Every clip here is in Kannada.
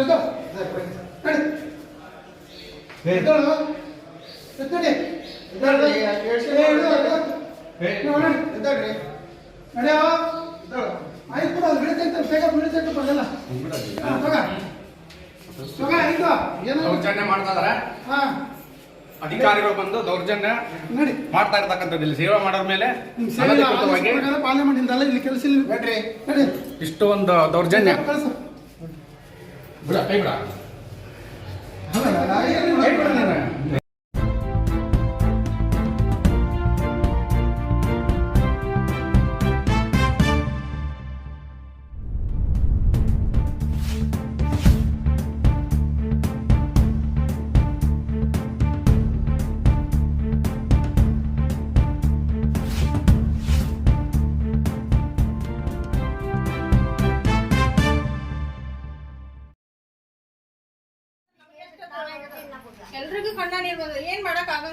ಎದ್ದೋ. ನಡಿ. ಎದ್ದೋಳು. ನಡೆಯೋ. ಎದ್ದೋಳು. ಆಯ್ತು ಅದು ಬಿಡುತ್ತೈತೆ, ಬೇಗ ಬಿಡುತ್ತೈತೆ ಬರಲ್ಲ. ಹಾ, ತಗೋ. ತಗೋ, ಆಯ್ತು. ಏನೋ ದೌರ್ಜನ್ಯ ಮಾಡ್ತಾ ಇದಾರೆ. ಅಧಿಕಾರಿಗಳು ಬಂದು ದೌರ್ಜನ್ಯ ನೋಡಿ. ಮಾಡ್ತಾ ಇರ್ತಕ್ಕಂಥದ್ದು ಇಲ್ಲಿ. ಸೇವೆ ಮಾಡೋರ ಮೇಲೆ ಪಾರ್ಲಿಮೆಂಟ್ ಮಾಡಿದ್ದಲ್ಲ ಇಲ್ಲಿ ಕೆಲಸ ಇಲ್ಲ. ಬೇಡ್ರಿ ನಡಿ. ಇಷ್ಟು ಒಂದು ದೌರ್ಜನ್ಯ விடா கைவிடா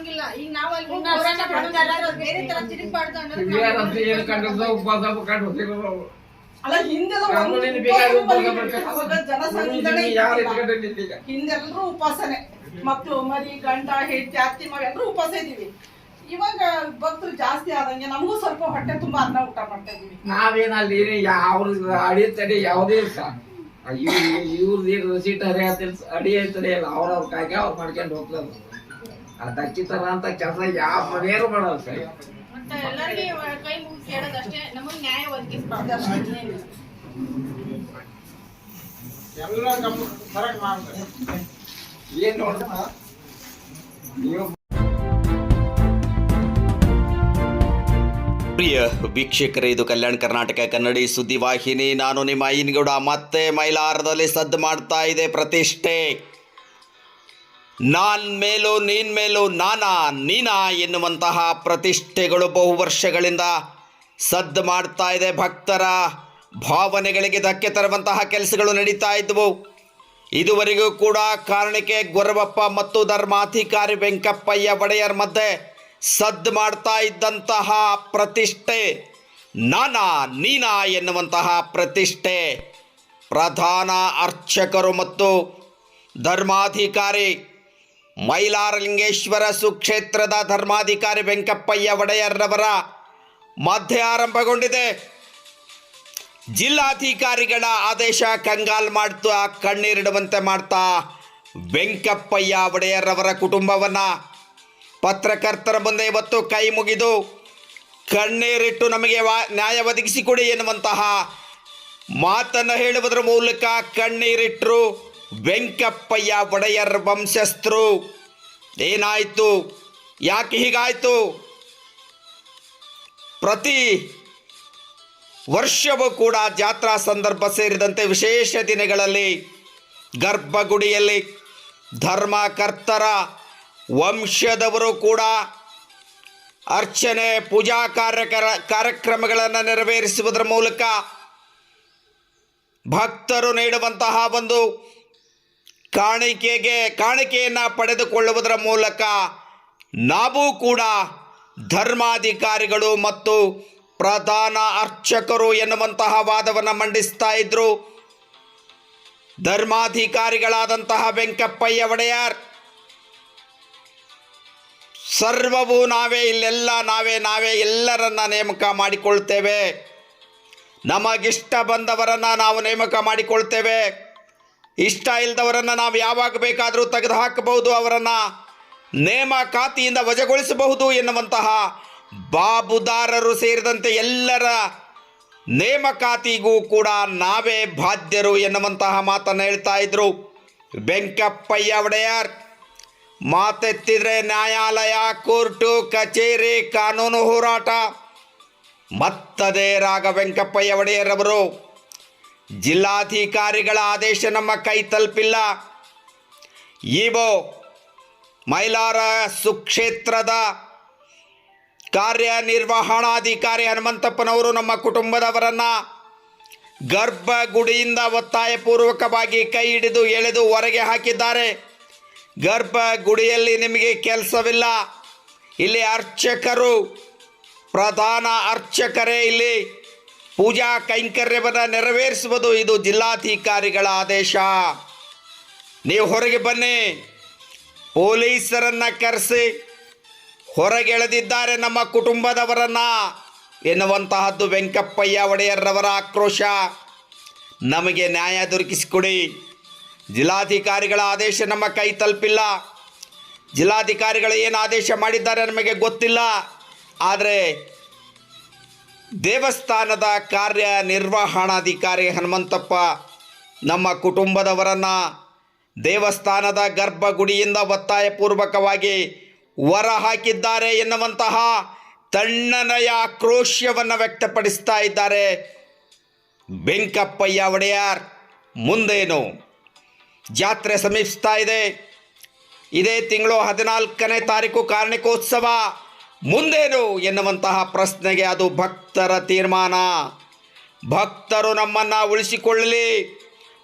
ಈಗ ನಾವ್ ಅಲ್ಲಿ ಹೋರಾಟ ಮಾಡೋದು. ಬೇರೆ ತರ ತಿರುಗ್ಬಾರ್ದು ಅನ್ನೋದು ಏನು ಉಪವಾಸ ಕಂಡು ಅಲ್ಲ ಹಿಂದೆಲ್ಲ. ಅವಾಗ ಜನಸಂದಣಿ ಹಿಂದೆಲ್ಲರೂ ಉಪವಾಸನೆ. ಮತ್ತು ಮರಿ ಗಂಡ ಹೆಂಡತಿ ಅತ್ತಿ ಮಗ ಎಲ್ಲರೂ ಉಪವಾಸ ಇದೀವಿ ಇವಾಗ ಭಕ್ತರು ಜಾಸ್ತಿ ಆದಂಗೆ ನಮಗೂ ಸ್ವಲ್ಪ ಹೊಟ್ಟೆ ತುಂಬಾ ಅನ್ನ ಊಟ ಮಾಡ್ತಾ ಇದೀವಿ ನಾವೇನಲ್ಲಿ ಯಾವ ಅಡಿತಡೆ ಯಾವುದೇ ಇವ್ರದ್ದು ಏನು ರಸೀಟ್ ಹರಿಯತ್ತಿಲ್ಲ ಅಡಿ ಐತಡೆ ಇಲ್ಲ. ಅವ್ರವ್ರ ಕಾಯ್ಕೆ ಅವ್ರು ಮಾಡ್ಕೊಂಡು ಹೋಗ್ತಾರೆ. ಅದು ಅಂತ ಕೆಲಸ ಯಾವ ಮನೆಯರು ಮಾಡಲ್ಲ ಸರ್ ಮತ್ತೆ ಎಲ್ಲರಿಗೆ ಕೈ ಮುಗಿಸಿ ಹೇಳೋದಷ್ಟೇ ನಮಗ್ ನ್ಯಾಯ ಒದಗಿಸ್ಬಾರ್ದು ಅದಷ್ಟೇ ಇನ್ನೇನಿಲ್ಲ. ಎಲ್ಲ ಗಮನ ಕರೆಕ್ಟ್ ಮಾಡ್ತಾರೆ. ಏನ್ ನೋಡ್ರಿ ನೀವು ಪ್ರಿಯ ವೀಕ್ಷಕರೇ ಇದು ಕಲ್ಯಾಣ ಕರ್ನಾಟಕ ಕನ್ನಡಿ ಸುದ್ದಿವಾಹಿನಿ ನಾನು ನಿಮ್ಮ ಐನಗೌಡ ಮತ್ತೆ ಮೈಲಾರದಲ್ಲಿ ಸದ್ದು ಮಾಡ್ತಾ ಇದೆ ಪ್ರತಿಷ್ಠೆ ನಾನ್ ಮೇಲೂ, ನೀನ್ ಮೇಲೂ, ನಾನಾ, ನೀನಾ ಎನ್ನುವಂತಹ ಪ್ರತಿಷ್ಠೆಗಳು ಬಹು ವರ್ಷಗಳಿಂದ ಸದ್ದು ಮಾಡ್ತಾ ಇದೆ ಭಕ್ತರ ಭಾವನೆಗಳಿಗೆ ಧಕ್ಕೆ ತರುವಂತಹ ಕೆಲಸಗಳು ನಡೀತಾ ಇದ್ದವು ಇದುವರೆಗೂ ಕೂಡ ಕಾರಣಕ್ಕೆ ಗೊರಬಪ್ಪ ಮತ್ತು ಧರ್ಮಾಧಿಕಾರಿ ವೆಂಕಪ್ಪಯ್ಯ ಒಡೆಯರ್ ಮಧ್ಯೆ ಸದ್ದು ಮಾಡ್ತಾ ಇದ್ದಂತಹ ಪ್ರತಿಷ್ಠೆ ನಾನಾ, ನೀನಾ ಎನ್ನುವಂತಹ ಪ್ರತಿಷ್ಠೆ ಪ್ರಧಾನ ಅರ್ಚಕರು ಮತ್ತು ಧರ್ಮಾಧಿಕಾರಿ ಮೈಲಾರಲಿಂಗೇಶ್ವರ ಸುಕ್ಷೇತ್ರದ ಧರ್ಮಾಧಿಕಾರಿ ವೆಂಕಪ್ಪಯ್ಯ ಒಡೆಯರ್ರವರ ಮಧ್ಯ ಆರಂಭಗೊಂಡಿದೆ ಜಿಲ್ಲಾಧಿಕಾರಿಗಳ ಆದೇಶ ಕಂಗಾಲ್ ಮಾಡ್ತಾ ಕಣ್ಣೀರಿಡುವಂತೆ ಮಾಡ್ತಾ ವೆಂಕಪ್ಪಯ್ಯ ಒಡೆಯರ್ರವರ ಕುಟುಂಬವನ್ನು ಪತ್ರಕರ್ತರ ಮುಂದೆ ಇವತ್ತು ಕೈ ಮುಗಿದು ಕಣ್ಣೀರಿಟ್ಟು ನಮಗೆ ವಾ, ನ್ಯಾಯ ಒದಗಿಸಿಕೊಡಿ ಎನ್ನುವಂತಹ ಮಾತನ್ನು ಹೇಳುವುದರ ಮೂಲಕ ಕಣ್ಣೀರಿಟ್ಟರು ವೆಂಕಪ್ಪಯ್ಯ ಒಡೆಯರ್ ವಂಶಸ್ಥರು. ಏನಾಯಿತು? ಯಾಕೆ ಹೀಗಾಯಿತು? ಪ್ರತಿ ವರ್ಷವೂ ಕೂಡ ಜಾತ್ರಾ ಸಂದರ್ಭ ಸೇರಿದಂತೆ ವಿಶೇಷ ದಿನಗಳಲ್ಲಿ ಗರ್ಭಗುಡಿಯಲ್ಲಿ ಧರ್ಮಕರ್ತರ ವಂಶದವರು ಕೂಡ ಅರ್ಚನೆ, ಪೂಜಾ ಕಾರ್ಯಕರ, ಕಾರ್ಯಕ್ರಮಗಳನ್ನು ನೆರವೇರಿಸುವುದರ ಮೂಲಕ ಭಕ್ತರು ನೀಡುವಂತಹ ಒಂದು ಕಾಣಿಕೆಗೆ, ಕಾಣಿಕೆಯನ್ನು ಪಡೆದುಕೊಳ್ಳುವುದರ ಮೂಲಕ ನಾವು ಕೂಡ ಧರ್ಮಾಧಿಕಾರಿಗಳು ಮತ್ತು ಪ್ರಧಾನ ಅರ್ಚಕರು ಎನ್ನುವಂತಹ ವಾದವನ್ನು ಮಂಡಿಸ್ತಾ ಇದ್ರು. ಧರ್ಮಾಧಿಕಾರಿಗಳಾದಂತಹ ವೆಂಕಪ್ಪಯ್ಯ ಒಡೆಯರ್, ಸರ್ವವು ನಾವೇ ಇಲ್ಲೆಲ್ಲ, ನಾವೇ ನಾವೇ ಎಲ್ಲರನ್ನ ನೇಮಕ ಮಾಡಿಕೊಳ್ತೇವೆ. ನಮಗಿಷ್ಟ ಬಂದವರನ್ನು ನಾವು ನೇಮಕ ಮಾಡಿಕೊಳ್ತೇವೆ. ಇಷ್ಟ ಇಲ್ಲದವರನ್ನು ನಾವು ಯಾವಾಗ ಬೇಕಾದರೂ ತೆಗೆದು ಹಾಕಬಹುದು ಅವರನ್ನು ನೇಮಕಾತಿಯಿಂದ ವಜಗೊಳಿಸಬಹುದು ಎನ್ನುವಂತಹ ಬಾಬುದಾರರು ಸೇರಿದಂತೆ ಎಲ್ಲರ ನೇಮಕಾತಿಗೂ ಕೂಡ ನಾವೇ ಬಾಧ್ಯರು ಎನ್ನುವಂತಹ ಮಾತನ್ನು ಹೇಳ್ತಾ ಇದ್ರು. ವೆಂಕಪ್ಪಯ್ಯ ಒಡೆಯರ್, ಮಾತೆತ್ತಿದ್ರೆ ನ್ಯಾಯಾಲಯ, ಕೋರ್ಟು, ಕಚೇರಿ, ಕಾನೂನು ಹೋರಾಟ. ಮತ್ತದೇ ರಾಗ ವೆಂಕಪ್ಪಯ್ಯ ಒಡೆಯರವರು. ಜಿಲ್ಲಾಧಿಕಾರಿಗಳ ಆದೇಶ ನಮ್ಮ ಕೈ ತಲುಪಿಲ್ಲ. ಇವೋ ಮೈಲಾರ ಸುಕ್ಷೇತ್ರದ ಕಾರ್ಯನಿರ್ವಹಣಾಧಿಕಾರಿ ಹನುಮಂತಪ್ಪನವರು ನಮ್ಮ ಕುಟುಂಬದವರನ್ನು ಗರ್ಭಗುಡಿಯಿಂದ ಒತ್ತಾಯಪೂರ್ವಕವಾಗಿ ಕೈ ಹಿಡಿದು ಎಳೆದು ಹೊರಗೆ ಹಾಕಿದ್ದಾರೆ. ಗರ್ಭಗುಡಿಯಲ್ಲಿ ನಿಮಗೆ ಕೆಲಸವಿಲ್ಲ. ಇಲ್ಲಿ ಅರ್ಚಕರು, ಪ್ರಧಾನ ಅರ್ಚಕರೇ ಇಲ್ಲಿ. ಪೂಜಾ ಕೈಂಕರ್ಯವನ್ನು ನೆರವೇರಿಸುವುದು ಇದು ಜಿಲ್ಲಾಧಿಕಾರಿಗಳ ಆದೇಶ. ನೀವು ಹೊರಗೆ ಬನ್ನಿ. ಪೊಲೀಸರನ್ನ ಕರೆಸಿ. ಹೊರಗೆಳೆದಿದ್ದಾರೆ ನಮ್ಮ ಕುಟುಂಬದವರನ್ನ. ಎನ್ನುವಂತಹದ್ದು ವೆಂಕಪ್ಪಯ್ಯ ಒಡೆಯರ್ರವರ ಆಕ್ರೋಶ. ನಮಗೆ ನ್ಯಾಯ ದೊರಕಿಸಿಕೊಡಿ. ಜಿಲ್ಲಾಧಿಕಾರಿಗಳ ಆದೇಶ ನಮ್ಮ ಕೈ ತಲುಪಿಲ್ಲ. ಜಿಲ್ಲಾಧಿಕಾರಿಗಳು ಏನು ಆದೇಶ ಮಾಡಿದ್ದಾರೆ ನಮಗೆ ಗೊತ್ತಿಲ್ಲ. ಆದರೆ ದೇವಸ್ಥಾನದ ಕಾರ್ಯನಿರ್ವಹಣಾಧಿಕಾರಿ ಹನುಮಂತಪ್ಪ, ನಮ್ಮ ಕುಟುಂಬದವರನ್ನು ದೇವಸ್ಥಾನದ ಗರ್ಭಗುಡಿಯಿಂದ ಒತ್ತಾಯಪೂರ್ವಕವಾಗಿ ಹೊರ ಹಾಕಿದ್ದಾರೆ ಎನ್ನುವಂತಹ ತಣ್ಣನೆಯ ಆಕ್ರೋಶವನ್ನು ವ್ಯಕ್ತಪಡಿಸ್ತಾ ಇದ್ದಾರೆ ಬೆಂಕಪ್ಪಯ್ಯ ಒಡೆಯಾರ್. ಮುಂದೇನು? ಜಾತ್ರೆ ಸಮೀಪಿಸ್ತಾ ಇದೆ. ಇದೇ ತಿಂಗಳು ಹದಿನಾಲ್ಕನೇ ತಾರೀಕು ಕಾರ್ಣಿಕೋತ್ಸವ. ಮುಂದೇನು ಎನ್ನುವಂತಹ ಪ್ರಶ್ನೆಗೆ ಅದು ಭಕ್ತರ ತೀರ್ಮಾನ. ಭಕ್ತರು ನಮ್ಮನ್ನು ಉಳಿಸಿಕೊಳ್ಳಲಿ.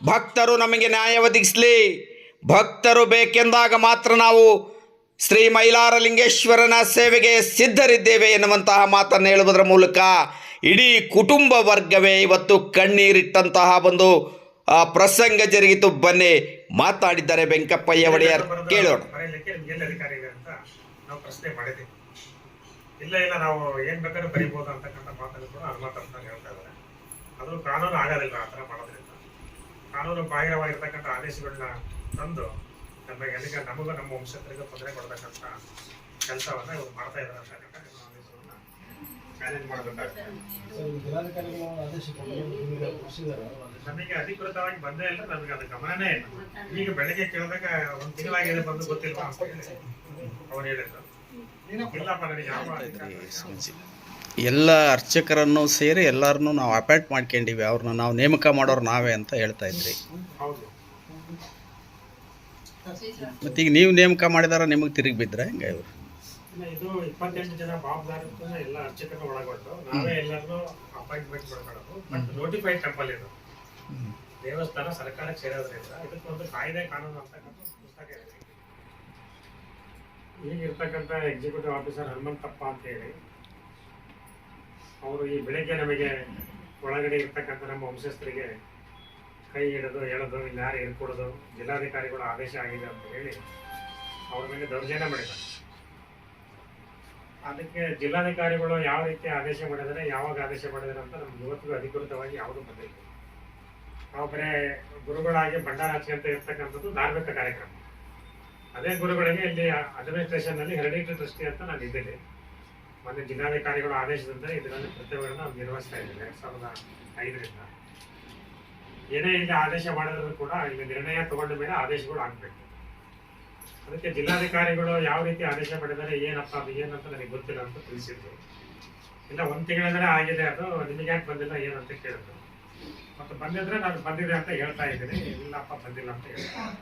ಭಕ್ತರು ನಮಗೆ ನ್ಯಾಯ ಒದಗಿಸಲಿ. ಭಕ್ತರು ಬೇಕೆಂದಾಗ ಮಾತ್ರ ನಾವು ಶ್ರೀ ಮೈಲಾರಲಿಂಗೇಶ್ವರನ ಸೇವೆಗೆ ಸಿದ್ಧರಿದ್ದೇವೆ ಎನ್ನುವಂತಹ ಮಾತನ್ನು ಹೇಳುವುದರ ಮೂಲಕ ಇಡೀ ಕುಟುಂಬ ವರ್ಗವೇ ಇವತ್ತು ಕಣ್ಣೀರಿಟ್ಟಂತಹ ಒಂದು ಪ್ರಸಂಗ ಜರುಗಿತು. ಬನ್ನಿ, ಮಾತಾಡಿದ್ದಾರೆ ವೆಂಕಪ್ಪಯ್ಯ ಒಡೆಯರ್. ಕೇಳೋಣ. ಇಲ್ಲ ಇಲ್ಲ ನಾವು ಏನ್ ಬೇಕಾದ್ರೂ ಬರಿಬೋದು ಅಂತಕ್ಕಂಥ ಮಾತನ್ನು ಕೂಡ ಹನುಮಂತಪ್ಪ ಹೇಳ್ತಾ ಇದ್ದಾರೆ. ಅದು ಕಾನೂನು ಆಗೋದಿಲ್ಲ ಆ ಥರ ಮಾಡೋದ್ರಿಂದ. ಕಾನೂನು ಬಾಹಿರವಾಗಿರ್ತಕ್ಕಂಥ ಆದೇಶಗಳನ್ನ ತಂದು ನಮಗೆ ಅದಕ್ಕೆ ನಮಗೂ ನಮ್ಮ ವಂಶಸ್ಥರಿಗೂ ತೊಂದರೆ ಕೊಡ್ತಕ್ಕಂಥ ಕೆಲಸವನ್ನ ಇವ್ರು ಮಾಡ್ತಾ ಇದ್ದಾರೆ ಆದೇಶವನ್ನ ಮ್ಯಾನೇಜ್ ಮಾಡಬೇಕಾಗ್ತದೆ ನಮಗೆ ಅಧಿಕೃತವಾಗಿ ಬಂದೇ ಇಲ್ಲ ನಮಗೆ ಅದು ಗಮನನೇ ಇಲ್ಲ. ಈಗ ಬೆಳಗ್ಗೆ ಕೇಳಿದಾಗ ಒಂದು ತಿಂಗಳಾಗಿದೆ ಬಂದು ಗೊತ್ತಿಲ್ಲ ಅಂತ ಹೇಳಿ ಅವ್ರು ಹೇಳಿದ್ರು. ಎಲ್ಲ ಅರ್ಚಕರನ್ನು ಸೇರಿ ಎಲ್ಲರನ್ನು ನಾವು ಅಪಾಯಿಂಟ್ ಮಾಡ್ಕೊಂಡಿವಿ ಅವ್ರನ್ನ ನಾವು ನೇಮಕ ಮಾಡೋರು ನಾವೇ ಅಂತ ಹೇಳ್ತಾ ಇದ್ರಿ. ಹೌದು. ಮತ್ತು ಈಗ ನೀವು ನೇಮಕ ಮಾಡಿದಾರ ನಿಮಗೆ ತಿರುಗಿ ಬಿದ್ರೆ ಹೆಂಗ ಇವ್ರು ಇದು ಇಪ್ಪತ್ತೆಂಟು ಜನ ಎಲ್ಲ ಒಳಗೊಂಡು ನಾವೇ ಎಲ್ಲರನ್ನೂ ಅಪಾಯಿಂಟ್ಮೆಂಟ್ ಮಾಡ್ಕೊಳ್ಳೋದು ಬಟ್ ನೋಟಿಫೈಡ್ ಟೆಂಪಲ್ ಇದು. ದೇವಸ್ಥಾನ ಸರ್ಕಾರಕ್ಕೆ ಸೇರೋದ್ರಿಂದ ಇದಕ್ಕೊಂದು ಕಾಯ್ದೆ ಕಾನೂನು ಅಂತಕ್ಕಂಥ ಪುಸ್ತಕ ಇದೆ ಈಗ ಇರ್ತಕ್ಕಂಥ ಎಕ್ಸಿಕ್ಯೂಟಿವ್ ಆಫೀಸರ್ ಹನುಮಂತಪ್ಪ ಅಂತ ಹೇಳಿ ಅವರು ಈ ಬೆಳಗ್ಗೆ ನಮಗೆ ಒಳಗಡೆ ಇರ್ತಕ್ಕಂಥ ನಮ್ಮ ವಂಶಸ್ಥರಿಗೆ ಕೈ ಹಿಡಿದು ಹೇಳೋದು ಇಲ್ಲಿ ಯಾರು ಹೇಳ್ಕೊಡೋದು ಜಿಲ್ಲಾಧಿಕಾರಿಗಳ ಆದೇಶ ಆಗಿದೆ ಅಂತ ಹೇಳಿ ಅವ್ರ ಮೇಲೆ ದೌರ್ಜನ್ಯ ಮಾಡಿದ್ದಾರೆ. ಅದಕ್ಕೆ ಜಿಲ್ಲಾಧಿಕಾರಿಗಳು ಯಾವ ರೀತಿ ಆದೇಶ ಮಾಡಿದ್ದಾರೆ, ಯಾವಾಗ ಆದೇಶ ಮಾಡಿದ್ದಾರೆ ಅಂತ ನಮ್ಗೆ ಇವತ್ತಿಗೂ ಅಧಿಕೃತವಾಗಿ ಯಾವುದೂ ಬಂದಿಲ್ಲ ನಾವು ಬರೇ ಗುರುಗಳಾಗಿ ಭಂಡಾರ ಅಂತ ಇರ್ತಕ್ಕಂಥದ್ದು ಧಾರ್ಮಿಕ ಕಾರ್ಯಕ್ರಮ. ಅದೇ ಗುರುಗಳಿಗೆ ಇಲ್ಲಿ ಅಡ್ಮಿನಿಸ್ಟ್ರೇಷನ್ನಲ್ಲಿ ಹೆರಿಡಿಟಿ ಟ್ರಸ್ಟಿ ಅಂತ ನಾನು ಇದ್ದೇನೆ. ಮೊನ್ನೆ ಜಿಲ್ಲಾಧಿಕಾರಿಗಳ ಆದೇಶದಿಂದ ಇದರಲ್ಲಿ ಕರ್ತವ್ಯಗಳನ್ನ ನಾವು ನಿರ್ವಹಿಸ್ತಾ ಇದ್ದೇವೆ ಎರಡ್ ಸಾವಿರದ ಐದರಿಂದ. ಏನೇ ಇಲ್ಲಿ ಆದೇಶ ಮಾಡಿದ್ರು ಕೂಡ ಇಲ್ಲಿ ನಿರ್ಣಯ ತಗೊಂಡ ಮೇಲೆ ಆದೇಶಗಳು ಆಗ್ಬೇಕು. ಅದಕ್ಕೆ ಜಿಲ್ಲಾಧಿಕಾರಿಗಳು ಯಾವ ರೀತಿ ಆದೇಶ ಪಡೆದರೆ ಏನಪ್ಪ ಅದು ಏನಂತ ನನಗೆ ಗೊತ್ತಿಲ್ಲ ಅಂತ ತಿಳಿಸಿದ್ರು. ಇಲ್ಲ, ಒಂದ್ ತಿಂಗಳಿಂದಲೇ ಆಗಿದೆ ಅದು, ನಿಮಗೆ ಯಾಕೆ ಬಂದಿಲ್ಲ ಏನಂತ ಕೇಳಿದ್ರು. ಮತ್ತೆ ಬಂದಿದ್ರೆ ನಾನು ಬಂದಿದೆ ಅಂತ ಹೇಳ್ತಾ ಇದ್ದೀನಿ, ಇಲ್ಲಪ್ಪ ಬಂದಿಲ್ಲ ಅಂತ ಹೇಳ್ತಾರೆ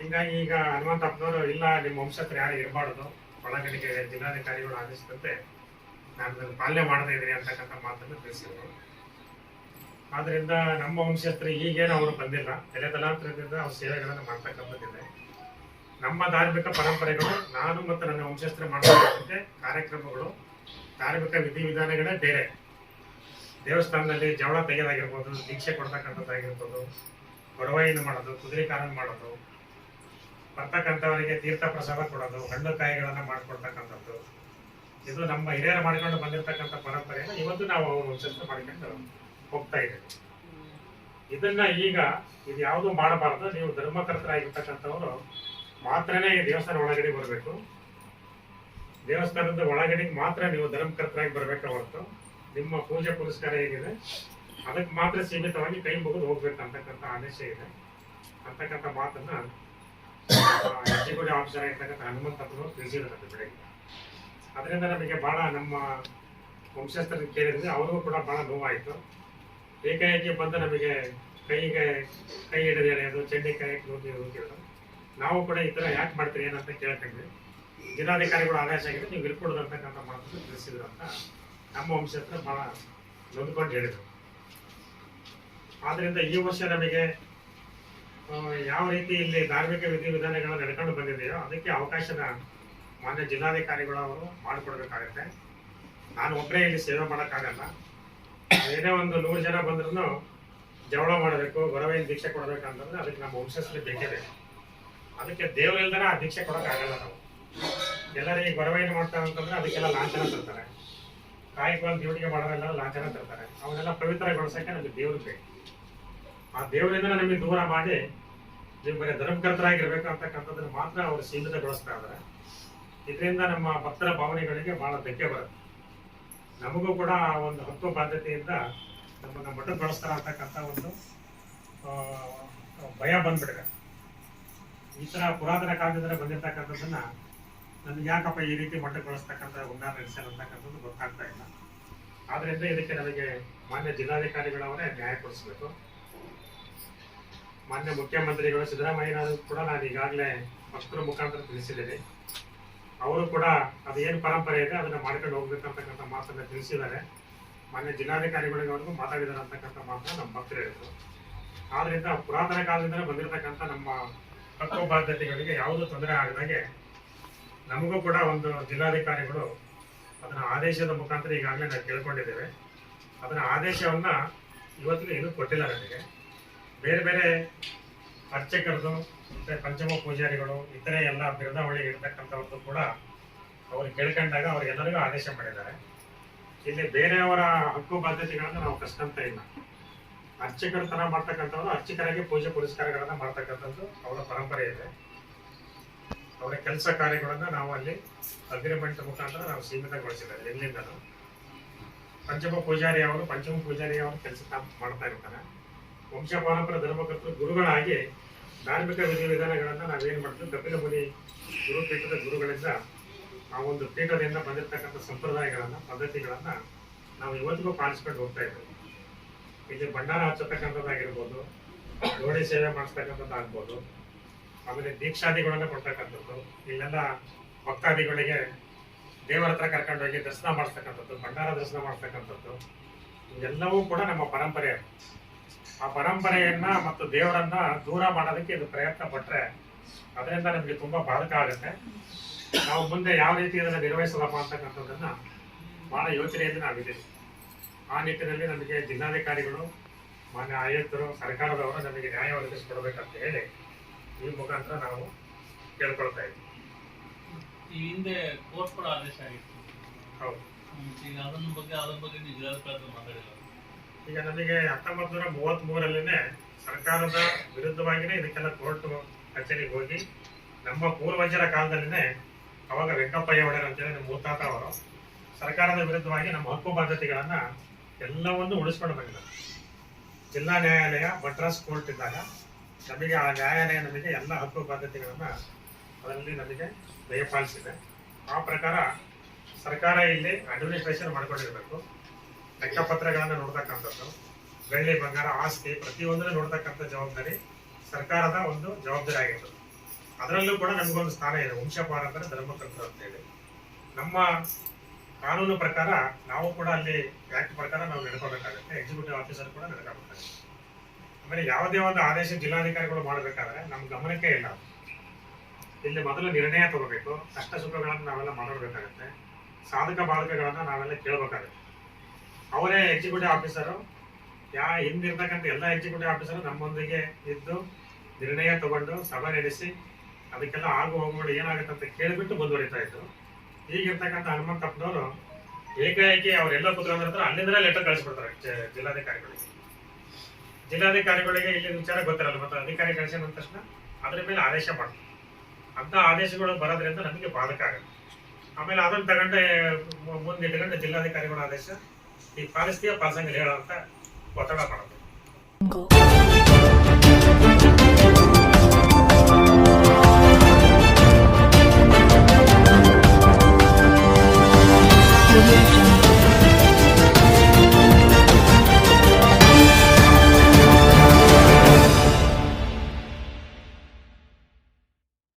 ಹಿಂಗಾಗಿ ಈಗ ಹನುಮಂತಪ್ಪನವರು ಇಲ್ಲ, ನಿಮ್ಮ ವಂಶಸ್ಥರು ಯಾರು ಇರಬಾರ್ದು, ಒಳಗಡೆಗೆ ಜಿಲ್ಲಾಧಿಕಾರಿಗಳು ಆದೇಶದಂತೆ ನಾನು ಪಾಲನೆ ಮಾಡದೇ ಇದ್ದೀನಿ ಅಂತಕ್ಕಂಥ ಮಾತನ್ನು ತಿಳಿಸಿದ್ರು. ಆದ್ರಿಂದ ನಮ್ಮ ವಂಶಸ್ಥರು ಈಗೇನು ಅವರು ಬಂದಿಲ್ಲ. ತಲೆ ತಲಾಂತರದಿಂದ ಅವ್ರ ಸೇವೆಗಳನ್ನು ಮಾಡ್ತಕ್ಕಂಥದ್ದಿದೆ. ನಮ್ಮ ಧಾರ್ಮಿಕ ಪರಂಪರೆಗಳು, ನಾನು ಮತ್ತು ನನ್ನ ವಂಶಸ್ಥರು ಮಾಡತಕ್ಕಂತೆ ಕಾರ್ಯಕ್ರಮಗಳು. ಧಾರ್ಮಿಕ ವಿಧಿವಿಧಾನಗಳೇ ಬೇರೆ. ದೇವಸ್ಥಾನದಲ್ಲಿ ಜವಳ ತೆಗೆಯೋದಾಗಿರ್ಬೋದು ದೀಕ್ಷೆ ಕೊಡ್ತಕ್ಕಂಥದ್ದಾಗಿರ್ಬೋದು ಕೊಡವಾಯಿನ ಮಾಡೋದು, ಕುದುರೆ ಕಾರನ್ನು ಮಾಡೋದು ಬರ್ತಕ್ಕಂಥವರಿಗೆ ತೀರ್ಥ ಪ್ರಸಾದ ಕೊಡೋದು, ಹಣ್ಣು ಕಾಯಿಗಳನ್ನು ಮಾಡ್ಕೊಡ್ತಕ್ಕಂಥದ್ದು. ಇದು ನಮ್ಮ ಹಿರಿಯರು ಮಾಡ್ಕೊಂಡು ಬಂದಿರತಕ್ಕಂಥ ಪರಂಪರೆಯನ್ನು ಇವತ್ತು ನಾವು ಯಶಸ್ವಿ ಮಾಡಿಕೊಂಡು ಹೋಗ್ತಾ ಇದ್ದೇವೆ. ಇದನ್ನ ಈಗ ಇದು ಯಾವುದು ಮಾಡಬಾರ್ದು, ನೀವು ಧರ್ಮಕರ್ತರಾಗಿರ್ತಕ್ಕಂಥವ್ರು ಮಾತ್ರನೇ ಈ ದೇವಸ್ಥಾನ ಒಳಗಡೆ ಬರಬೇಕು. ದೇವಸ್ಥಾನದ ಒಳಗಡೆ ಮಾತ್ರ ನೀವು ಧರ್ಮಕರ್ತರಾಗಿ ಬರಬೇಕು ಹೊರತು, ನಿಮ್ಮ ಪೂಜೆ ಪುರಸ್ಕಾರ ಏನಿದೆ ಅದಕ್ಕೆ ಮಾತ್ರ ಸೀಮಿತವಾಗಿ ಕೈ ಮುಗಿದು ಹೋಗ್ಬೇಕು ಅಂತಕ್ಕಂಥ ಆದೇಶ ಇದೆ. ಅಂತಕ್ಕಂಥ ಮಾತನ್ನ ಎಕ್ಸಿಕ್ಯೂಟಿವ್ ಆಫೀಸರ್ ಆಗಿರ್ತಕ್ಕಂಥ ಹನುಮಂತಪ್ಪನವರು ತಿಳಿಸಿದ್ರು ಬೆಳಗ್ಗೆ ಅದರಿಂದ ನಮಗೆ ಬಹಳ ನಮ್ಮ ವಂಶಸ್ಥರ ಕೇಳಿದ್ರೆ ಅವ್ರಿಗೂ ಕೂಡ ಬಹಳ ನೋವಾಯಿತು. ಏಕಾಏಕಿ ಬಂದು ನಮಗೆ ಕೈಗೆ ಕೈ ಹಿಡಿದು ಎಳೆಯೋದು ಚೆಂಡಿಕಾಯಿ ನೂತಿ ಕೇಳಿದ್ರು. ನಾವು ಕೂಡ ಈ ಥರ ಯಾಕೆ ಮಾಡ್ತೀರಿ, ಏನಂತ ಕೇಳ್ಕೊಂಡ್ವಿ ಜಿಲ್ಲಾಧಿಕಾರಿಗಳು ಆದೇಶ ಆಗಿದೆ ನೀವು ಇರ್ಕೊಡೋದು ಅಂತಕ್ಕಂಥ ಮಾತನ್ನು ತಿಳಿಸಿದ್ರು ಅಂತ ನಮ್ಮ ವಂಶಸ್ಥರು ಬಹಳ ನೊಂದ್ಕೊಂಡು ಹೇಳಿದರು. ಆದ್ದರಿಂದ ಈ ವರ್ಷ ನಮಗೆ ಯಾವ ರೀತಿ ಇಲ್ಲಿ ಧಾರ್ಮಿಕ ವಿಧಿವಿಧಾನಗಳು ನಡ್ಕೊಂಡು ಬಂದಿದೆಯೋ ಅದಕ್ಕೆ ಅವಕಾಶನ ಮಾನ್ಯ ಜಿಲ್ಲಾಧಿಕಾರಿಗಳು ಅವರು ಮಾಡಿಕೊಡ್ಬೇಕಾಗತ್ತೆ. ನಾನು ಒಬ್ಬರೇ ಇಲ್ಲಿ ಸೇವೆ ಮಾಡೋಕ್ಕಾಗಲ್ಲ. ಏನೇ ಒಂದು ನೂರು ಜನ ಬಂದ್ರೂ ಜವಳ ಮಾಡಬೇಕು ಗೊರವೆಯಿಂದ ದೀಕ್ಷೆ ಕೊಡಬೇಕಂತಂದ್ರೆ ಅದಕ್ಕೆ ನಮ್ಮ ವಂಶಸ್ಥರು ಬೇಕೇ ಬೇಕು ಅದಕ್ಕೆ ದೇವರಿಲ್ದನ ಆ ದೀಕ್ಷೆ ಕೊಡೋಕ್ಕಾಗಲ್ಲ ನಾವು. ಎಲ್ಲರಿಗೆ ಗೊರವೆಯನ್ನು ಮಾಡ್ತಾರೆ ಅಂತಂದ್ರೆ ಅದಕ್ಕೆಲ್ಲ ಲಾಂಛನ ತರ್ತಾರೆ. ಕಾಯಿಕೊಂಡು ದೇವರಿಗೆ ಮಾಡೋರೆಲ್ಲ ಲಾಂಛನ ತರ್ತಾರೆ. ಅವನ್ನೆಲ್ಲ ಪವಿತ್ರಗೊಳಿಸಕ್ಕೆ ನಮಗೆ ದೇವ್ರು ಬೇಕು. ಆ ದೇವರಿಂದ ನಮಗೆ ದೂರ ಮಾಡಿ ನೀವು ಬರೀ ಧರ್ಮಕರ್ತರಾಗಿರ್ಬೇಕು ಅಂತಕ್ಕಂಥದ್ದನ್ನು ಮಾತ್ರ ಅವರು ಸೀಮಿತಗೊಳಿಸ್ತಾ ಇದ್ದಾರೆ. ಇದರಿಂದ ನಮ್ಮ ಭಕ್ತರ ಭಾವನೆಗಳಿಗೆ ಬಹಳ ಧಕ್ಕೆ ಬರುತ್ತೆ. ನಮಗೂ ಕೂಡ ಆ ಒಂದು ಹಕ್ಕು ಬಾಧ್ಯತೆಯಿಂದ ನಮ್ಮನ್ನ ಮಠಕ್ಕೆ ಬಳಸ್ತಾರ ಅಂತಕ್ಕಂಥ ಒಂದು ಭಯ ಬಂದ್ಬಿಟ್ಟಿದೆ. ಈ ಥರ ಪುರಾತನ ಕಾಲದಿಂದ ಬಂದಿರ್ತಕ್ಕಂಥದ್ದನ್ನ ನಮ್ಗೆ ಯಾಕಪ್ಪ ಈ ರೀತಿ ಮಠಕ್ಕೆ ಬಳಸ್ತಕ್ಕಂಥ ಹುನ್ನಾರ ನಡೆಸ್ಯಾರ ಗೊತ್ತಾಗ್ತಾ ಇಲ್ಲ. ಆದ್ದರಿಂದ ಇದಕ್ಕೆ ನಮಗೆ ಮಾನ್ಯ ಜಿಲ್ಲಾಧಿಕಾರಿಗಳವರೇ ನ್ಯಾಯ ಕೊಡಿಸ್ಬೇಕು. ಮಾನ್ಯ ಮುಖ್ಯಮಂತ್ರಿಗಳು ಸಿದ್ದರಾಮಯ್ಯನವರು ಕೂಡ ನಾನು ಈಗಾಗಲೇ ಪಕ್ಷದ ಮುಖಾಂತರ ತಿಳಿಸಿದ್ದೇನೆ. ಅವರು ಕೂಡ ಅದು ಏನು ಪರಂಪರೆ ಇದೆ, ಅದನ್ನ ಮಾಡ್ಕೊಂಡು ಹೋಗ್ಬೇಕಂತಕ್ಕಂಥ ಮಾತನ್ನು ತಿಳಿಸಿದ್ದಾರೆ. ಮಾನ್ಯ ಜಿಲ್ಲಾಧಿಕಾರಿಗಳಿಗೆ ಅವ್ರಿಗೂ ಮಾತಾಡಿದ್ದಾರೆ ಅಂತಕ್ಕಂಥ ಮಾತನ್ನ ನಮ್ಮ ಭಕ್ತರು ಹೇಳಿದ್ರು. ಆದ್ರಿಂದ ಪುರಾತನ ಕಾಲದಿಂದಲೇ ಬಂದಿರತಕ್ಕಂಥ ನಮ್ಮ ಹಕ್ಕು ಬಾಧ್ಯತೆಗಳಿಗೆ ಯಾವುದೂ ತೊಂದರೆ ಆಗದಾಗೆ ನಮಗೂ ಕೂಡ ಒಂದು ಜಿಲ್ಲಾಧಿಕಾರಿಗಳು ಅದನ್ನ ಆದೇಶದ ಮುಖಾಂತರ ಈಗಾಗಲೇ ನಾವು ಕೇಳ್ಕೊಂಡಿದ್ದೇವೆ. ಅದರ ಆದೇಶವನ್ನ ಇವತ್ತಿಗೆ ಇನ್ನೂ ಕೊಟ್ಟಿಲ್ಲ ನನಗೆ ಬೇರೆ ಬೇರೆ ಅರ್ಚಕರದು ಮತ್ತೆ ಪಂಚಮ ಪೂಜಾರಿಗಳು ಇತರೆ ಎಲ್ಲ ಬಿರದಾವಳಿ ಇರ್ತಕ್ಕಂಥವ್ರದ್ದು ಕೂಡ ಅವ್ರು ಕೇಳ್ಕೊಂಡಾಗ ಅವ್ರಿಗೆಲ್ಲರಿಗೂ ಆದೇಶ ಮಾಡಿದ್ದಾರೆ. ಇಲ್ಲಿ ಬೇರೆಯವರ ಹಕ್ಕು ಬಾಧ್ಯತೆಗಳನ್ನು ನಾವು ಕಸ್ಕೊಂತ ಇಲ್ಲ. ಅರ್ಚಕರ ತರ ಮಾಡ್ತಕ್ಕಂಥವ್ರು ಅರ್ಚಕರಾಗಿ ಪೂಜೆ ಪುರಸ್ಕಾರಗಳನ್ನು ಮಾಡ್ತಕ್ಕಂಥದ್ದು ಅವರ ಪರಂಪರೆ ಇದೆ. ಅವರ ಕೆಲಸ ಕಾರ್ಯಗಳನ್ನು ನಾವು ಅಲ್ಲಿ ಅಗ್ರಿಮೆಂಟ್ ಮುಖಾಂತರ ನಾವು ಸೀಮಿತಗೊಳಿಸಿದ್ದಾರೆ ಎಲ್ಲಿಂದಲೂ ಪಂಚಮ ಪೂಜಾರಿ ಅವರು, ಪಂಚಮ ಪೂಜಾರಿ ಅವರು ಕೆಲಸ ಮಾಡ್ತಾ ಇರ್ತಾರೆ. ವಂಶ ಪಾರಂಪರ ಗುರುಗಳಾಗಿ ಧಾರ್ಮಿಕ ವಿಧಿವಿಧಾನಗಳನ್ನು ನಾವೇನು ಮಾಡ್ತೀವಿ? ಕಪಿಲ ಮುನಿ ಗುರುಪೀಠದ ಗುರುಗಳಿಂದ ಆ ಒಂದು ಪೀಠದಿಂದ ಬಂದಿರತಕ್ಕಂಥ ಸಂಪ್ರದಾಯಗಳನ್ನ, ಪದ್ಧತಿಗಳನ್ನ ನಾವು ಇವತ್ತಿಗೂ ಪಾಲಿಸ್ಕೊಂಡು ಹೋಗ್ತಾ ಇದ್ದೇವೆ. ಇಲ್ಲಿ ಭಂಡಾರ ಹಚ್ಚತಕ್ಕಂಥದ್ದಾಗಿರ್ಬೋದು ಜೋಡಿ ಸೇವೆ ಮಾಡಿಸ್ತಕ್ಕಂಥದ್ದಾಗ್ಬೋದು ಆಮೇಲೆ ದೀಕ್ಷಾದಿಗಳನ್ನ ಕೊಡ್ತಕ್ಕಂಥದ್ದು, ಇಲ್ಲೆಲ್ಲ ಭಕ್ತಾದಿಗಳಿಗೆ ದೇವರ ಹತ್ರ ಕರ್ಕೊಂಡೋಗಿ ದರ್ಶನ ಮಾಡಿಸ್ತಕ್ಕಂಥದ್ದು, ಭಂಡಾರ ದರ್ಶನ ಮಾಡಿಸ್ತಕ್ಕಂಥದ್ದು ಇದೆಲ್ಲವೂ ಕೂಡ ನಮ್ಮ ಪರಂಪರೆ ಆ ಪರಂಪರೆಯನ್ನ ಮತ್ತು ದೇವರನ್ನ ದೂರ ಮಾಡೋದಕ್ಕೆ ಇದು ಪ್ರಯತ್ನ ಪಟ್ರೆ ಅದರಿಂದ ನಮಗೆ ತುಂಬಾ ಬಾಧಕ ಆಗುತ್ತೆ. ನಾವು ಮುಂದೆ ಯಾವ ರೀತಿ ಇದನ್ನ ನಿರ್ವಹಿಸಲಪ್ಪ ಅಂತಕ್ಕಂಥದ್ದನ್ನ ಬಹಳ ಯೋಚನೆಯಲ್ಲಿ ನಾವಿದ್ದೀವಿ ಆ ನಿಟ್ಟಿನಲ್ಲಿ ನಮಗೆ ಜಿಲ್ಲಾಧಿಕಾರಿಗಳು ಮಾನ್ಯ ಆಯುಕ್ತರು ಸರ್ಕಾರದವರು ನಮಗೆ ನ್ಯಾಯ ಒದಗಿಸಿಕೊಡ್ಬೇಕಂತ ಹೇಳಿ ಈ ಮುಖಾಂತರ ನಾವು ಕೇಳ್ಕೊಳ್ತಾ ಇದ್ವಿ. ಈ ಹಿಂದೆ ಕೋರ್ಟ್ ಕೂಡ ಆದೇಶ ಆಗಿತ್ತು. ಹೌದು. ಈಗ ಅದನ್ನ ಬಗ್ಗೆ ಅದರ ಬಗ್ಗೆ ಜಿಲ್ಲಾಧಿಕಾರಿ ಮಾತಾಡಿಲ್ಲ. ಈಗ ನಮಗೆ ಹತ್ತೊಂಬತ್ತು ನೂರ ಮೂವತ್ತ್ ಮೂರಲ್ಲಿನೇ ಸರ್ಕಾರದ ವಿರುದ್ಧವಾಗಿನೇ ಇದಕ್ಕೆಲ್ಲ ಕೋರ್ಟ್ ಕಚೇರಿಗೆ ಹೋಗಿ ನಮ್ಮ ಪೂರ್ವಜರ ಕಾಲದಲ್ಲಿನೇ ಅವಾಗ ವೆಂಕಪ್ಪಯ್ಯ ಒಡೆಯರ್ ಅಂತೇಳಿ ನಮ್ಮ ಮುತ್ತಾತ ಅವರು ಸರ್ಕಾರದ ವಿರುದ್ಧವಾಗಿ ನಮ್ಮ ಹಕ್ಕು ಬಾಧ್ಯತೆಗಳನ್ನ ಎಲ್ಲವನ್ನು ಉಳಿಸ್ಕೊಂಡು ಬಂದಿದ್ದಾರೆ. ಜಿಲ್ಲಾ ನ್ಯಾಯಾಲಯ ಮಡ್ರಾಸ್ ಕೋರ್ಟ್ ಇದ್ದಾಗ ನಮಗೆ ಆ ನ್ಯಾಯಾಲಯ ನಮಗೆ ಎಲ್ಲ ಹಕ್ಕು ಬಾಧ್ಯತೆಗಳನ್ನು ಅದರಲ್ಲಿ ನಮಗೆ ದಯಪಾಲಿಸಿದೆ ಆ ಪ್ರಕಾರ ಸರ್ಕಾರ ಇಲ್ಲಿ ಅಡ್ಮಿನಿಸ್ಟ್ರೇಷನ್ ಮಾಡ್ಕೊಂಡಿರ್ಬೇಕು. ಲೆಕ್ಕಪತ್ರಗಳನ್ನ ನೋಡ್ತಕ್ಕಂಥದ್ದು. ಬೆಳ್ಳಿ ಬಂಗಾರ ಆಸ್ತಿ ಪ್ರತಿಯೊಂದನ್ನು ನೋಡ್ತಕ್ಕಂಥ ಜವಾಬ್ದಾರಿ ಸರ್ಕಾರದ ಒಂದು ಜವಾಬ್ದಾರಿ ಆಗಿತ್ತು ಅದರಲ್ಲೂ ಕೂಡ ನಮಗೊಂದು ಸ್ಥಾನ ಇದೆ, ವಂಶ ಪಾರಂಪರ ಅಂತ ಹೇಳಿ. ನಮ್ಮ ಕಾನೂನು ಪ್ರಕಾರ ನಾವು ಕೂಡ ಅಲ್ಲಿ ಆಕ್ಟ್ ಪ್ರಕಾರ ನಾವು ನಡ್ಕೋಬೇಕಾಗುತ್ತೆ ಎಕ್ಸಿಕ್ಯೂಟಿವ್ ಆಫೀಸರ್ ಕೂಡ ನಡ್ಕೋಬೇಕಾಗುತ್ತೆ. ಆಮೇಲೆ ಯಾವುದೇ ಒಂದು ಆದೇಶ ಜಿಲ್ಲಾಧಿಕಾರಿಗಳು ಮಾಡಬೇಕಾದ್ರೆ ನಮ್ಮ ಗಮನಕ್ಕೆ ಇಲ್ಲ. ಇಲ್ಲಿ ಮೊದಲು ನಿರ್ಣಯ ತಗೋಬೇಕು ಕಷ್ಟ ಸುಖಗಳನ್ನು ನಾವೆಲ್ಲ ಮಾತಾಡಬೇಕಾಗತ್ತೆ ಸಾಧಕ ಬಾಧಕಗಳನ್ನ ನಾವೆಲ್ಲ ಕೇಳಬೇಕಾಗುತ್ತೆ. ಅವರೇ ಎಕ್ಸಿಕ್ಯೂಟಿವ್ ಆಫೀಸರು ಯಾ ಹಿಂದಿರ್ತಕ್ಕಂಥ ಎಲ್ಲ ಎಕ್ಸಿಕ್ಯೂಟಿವ್ ಆಫೀಸರು ನಮ್ಮೊಂದಿಗೆ ಇದ್ದು ನಿರ್ಣಯ ತಗೊಂಡು ಸಭೆ ನಡೆಸಿ ಅದಕ್ಕೆಲ್ಲ ಆಗು ಹೋಗುಗಳು ಏನಾಗುತ್ತೆ ಅಂತ ಕೇಳಿಬಿಟ್ಟು ಮುಂದುವರಿತಾ ಇದ್ರು. ಈಗಿರ್ತಕ್ಕಂಥ ಹನುಮಂತಪ್ಪನವರು ಏಕಾಏಕಿ ಅವರೆಲ್ಲ ಕುತ್ಕೊಂಡಿರ್ತಾರೆ ಅಲ್ಲಿಂದಲೇ ಲೆಟರ್ ಕಳಿಸ್ಬಿಡ್ತಾರೆ ಜಿಲ್ಲಾಧಿಕಾರಿಗಳಿಗೆ. ಜಿಲ್ಲಾಧಿಕಾರಿಗಳಿಗೆ ಇಲ್ಲಿ ವಿಚಾರ ಗೊತ್ತಿರಲ್ಲ, ಮತ್ತೆ ಅಧಿಕಾರಿ ಕಳಿಸಿದ ತಕ್ಷಣ ಅದ್ರ ಮೇಲೆ ಆದೇಶ ಮಾಡ್ತಾರೆ. ಅಂತ ಆದೇಶಗಳು ಬರೋದ್ರಿಂದ ನಮಗೆ ಬಾಧಕ ಆಗುತ್ತೆ. ಆಮೇಲೆ ಅದನ್ನು ತಗೊಂಡೆ ಮುಂದೆ ಇಟ್ಟುಕೊಂಡು ಜಿಲ್ಲಾಧಿಕಾರಿಗಳ ಆದೇಶ ಈ ಪಾಲಿಸ್ತೀಯ ಪಾಲ್ಸಂಗ್ ಹೇಳೋ ಅಂತ ಒತ್ತಡ